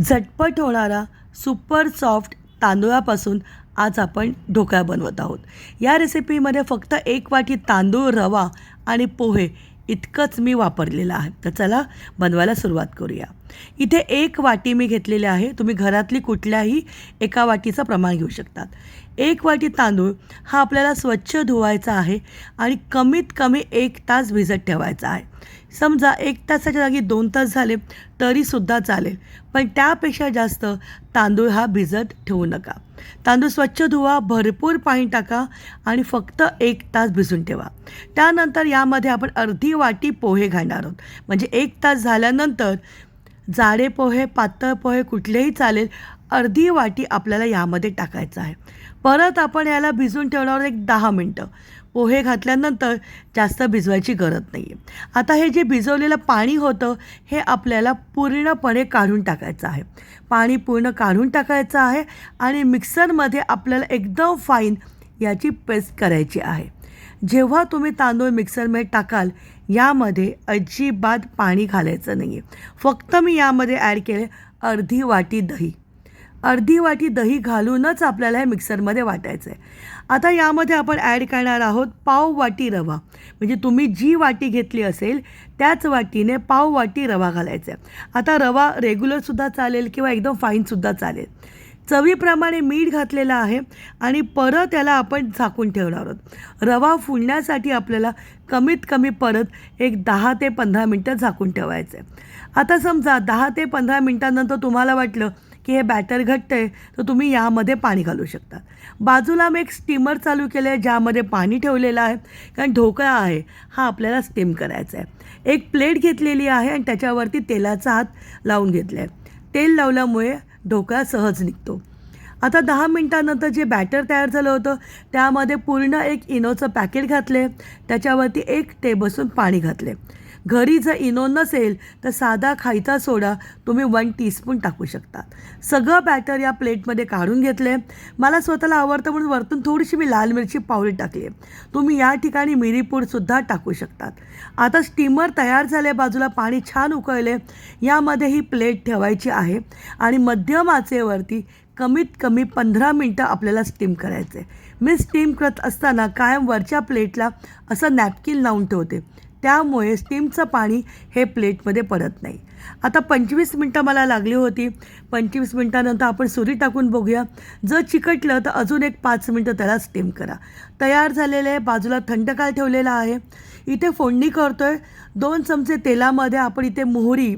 झटपट होणारा super soft तांदूळापासून आज आपण ढोकळा बनवत आहोत. या रेसिपीमध्ये फक्त एक वाटी तांदूळ रवा आणि पोहे इतकंच मी वापरलेलं आहे. तर चला बनवायला सुरुवात करूया. इथे एक वाटी मी घेतलेली आहे. तुम्ही घरातली कुठल्याही एका वाटीचं प्रमाण घेऊ शकतात. एक वाटी तांदूळ हा आपल्याला स्वच्छ धुवायचा आहे आणि कमीत कमी एक तास भिजत ठेवायचा आहे. समजा एक तासाच्या जागी दोन तास झाले तरीसुद्धा चालेल पण त्यापेक्षा जास्त तांदूळ हा भिजत ठेवू नका. तांदूळ स्वच्छ धुवा भरपूर पाणी टाका आणि फक्त एक तास भिजून ठेवा. त्यानंतर यामध्ये आपण अर्धी वाटी पोहे घालणार आहोत. म्हणजे एक तास झाल्यानंतर जाडे पोहे पातळ पोहे कुठलेही चालेल अर्धी वाटी आपल्याला यामध्ये टाकायचं आहे. परत आपण याला भिजून ठेवण्यावर एक दहा मिनटं. पोहे घातल्यानंतर जास्त भिजवायची गरज नाही आहे आता हे जे भिजवलेलं पाणी होतं हे आपल्याला पूर्णपणे काढून टाकायचं आहे. पाणी पूर्ण काढून टाकायचं आहे आणि मिक्सरमध्ये आपल्याला एकदम फाईन याची पेस्ट करायची आहे. जेव्हा तुम्ही तांदूळ मिक्सरमध्ये टाकाल यामध्ये अजिबात पाणी घालायचं नाही आहे फक्त मी यामध्ये ॲड केले अर्धी वाटी दही. अर्धी वाटी दही घालूनच आपल्याला हे मिक्सरमध्ये वाटायचं आहे आता यामध्ये आपण ॲड करणार आहोत पाव वाटी रवा. म्हणजे तुम्ही जी वाटी घेतली असेल त्याच वाटीने पाव वाटी रवा घालायचा आहे आता रवा रेग्युलरसुद्धा चालेल किंवा एकदम फाईनसुद्धा चालेल. चवीप्रमाणे मीठ घातलेलं आहे आणि परत त्याला आपण झाकून ठेवणार आहोत. रवा फुलण्यासाठी आपल्याला कमीत कमी परत एक दहा ते पंधरा मिनटं झाकून ठेवायचं. आहे आता समजा दहा ते पंधरा मिनटानंतर तुम्हाला वाटलं की हे बॅटर घट्ट आहे तर तुम्ही यामध्ये पाणी घालू शकता. बाजूला मी एक स्टीमर चालू केलं आहे ज्यामध्ये पाणी ठेवलेलं आहे कारण ढोकळा आहे हा आपल्याला स्टीम करायचा आहे. एक प्लेट घेतलेली आहे आणि त्याच्यावरती तेलाचा हात लावून घेतला आहे तेल लावल्यामुळे ढोकळा सहज निघतो. आता दहा मिनटानंतर जे बॅटर तयार झालं होतं त्यामध्ये पूर्ण एक इनोचं पॅकेट घातले. त्याच्यावरती एक टेबलस्पून पाणी घातले. घरी जर इनो नसेल तर साधा खायचा सोडा तुम्ही वन टीस्पून टाकू शकता. सगळं बॅटर या प्लेटमध्ये काढून घेतले मला स्वतःला आवडतं म्हणून वरतून थोडीशी मी लाल मिरची पावडर टाकली आहे. तुम्ही या ठिकाणी मिरीपूडसुद्धा टाकू शकतात. आता स्टीमर तयार झाले बाजूला पाणी छान उकळले यामध्ये ही प्लेट ठेवायची आहे आणि मध्यम आचेवरती कमीत कमी पंधरा मिनटं आपल्याला स्टीम करायचं आहे मी स्टीम करत असताना कायम वरच्या प्लेटला असं नॅपकिन लावून ठेवते. त्यामुळे स्टीमचं पाणी हे प्लेटमध्ये पडत नाही. आता पंचवीस मिनटं मला लागली होती. पंचवीस मिनटानंतर आपण सुरी टाकून बघूया. जर चिकटलं तर अजून एक पाच मिनटं त्याला स्टीम करा. तयार झालेले बाजूला थंडकाळ ठेवलेला आहे. इथे फोडणी करतो आहे दोन चमचे तेलामध्ये आपण इथे मोहरी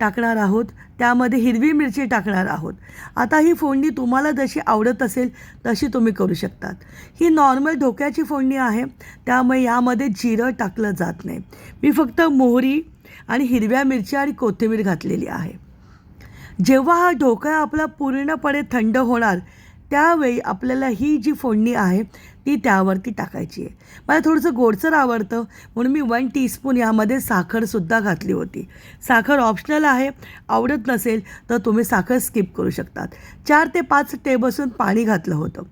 टाकणार आहोत. त्यामध्ये हिरवी मिरची टाकणार आहोत. आता ही फोडणी तुम्हाला जशी आवडत असेल तशी तुम्ही करू शकतात. ही नॉर्मल ढोक्याची फोडणी आहे. त्यामुळे यामध्ये जिरं टाकलं जात नाही. मी फक्त मोहरी आणि हिरव्या मिरच्या आणि कोथिंबीर घातलेली आहे. जेव्हा हा ढोकळा आपला पूर्णपणे थंड होणार त्यावेळी आपल्याला ही जी फोडणी आहे ती त्यावरती टाकायची आहे. मला थोडंसं गोडसर आवडतं म्हणून मी वन टीस्पून यामध्ये साखरसुद्धा घातली होती. साखर ऑप्शनल आहे आवडत नसेल तर तुम्ही साखर स्किप करू शकतात. चार ते पाच टेबलस्पून पाणी घातलं होतं.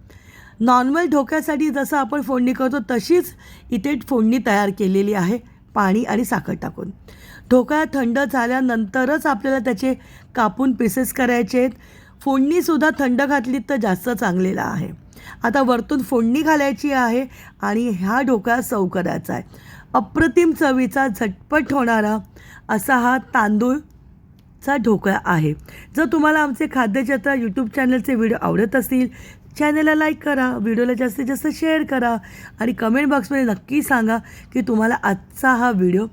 नॉर्मल ढोक्यासाठी जसं आपण फोडणी करतो तशीच इथे फोडणी तयार केलेली आहे पाणी आणि साखर टाकून. ढोकळा थंड झाल्यानंतरच आपल्याला त्याचे कापून पीसेस करायचे आहेत. फोडणीसुद्धा थंड घातली तर जास्त चांगलेला आहे. आता वरतून फोडणी घालायची आहे आणि ह्या ढोकळा सव करायचा आहे. अप्रतिम चवीचा झटपट होणारा असा हा तांदूळचा ढोकळा आहे. जर तुम्हाला आमचे खाद्यचित्र यूट्यूब चॅनलचे व्हिडिओ आवडत असतील चॅनलला लाईक करा व्हिडिओला जास्तीत जास्त शेअर करा आणि कमेंट बॉक्समध्ये नक्की सांगा की तुम्हाला आजचा हा व्हिडिओ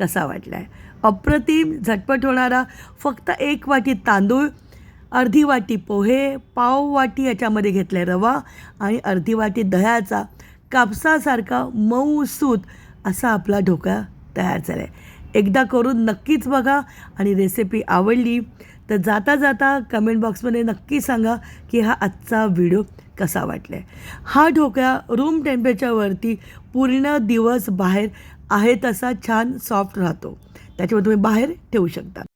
कसा वाटला आहे अप्रतिम झटपट होणारा फक्त एक वाटी तांदूळ अर्धी वाटी पोहे पाव वाटी याच्यामध्ये घेतला आहे रवा आणि अर्धी वाटी दह्याचा कापसासारखा मऊ सूत असा आपला ढोकळा तयार झाला आहे एकदा करून नक्कीच बघा आणि रेसिपी आवडली तर जाता जाता कमेंट बॉक्समध्ये नक्की सांगा की हा आजचा व्हिडिओ कसा वाटला आहे हा ढोकळा रूम टेम्परेचरवरती पूर्ण दिवस बाहेर आहे तसा छान सॉफ्ट राहतो. त्याच्यामुळे तुम्ही बाहेर ठेवू शकता.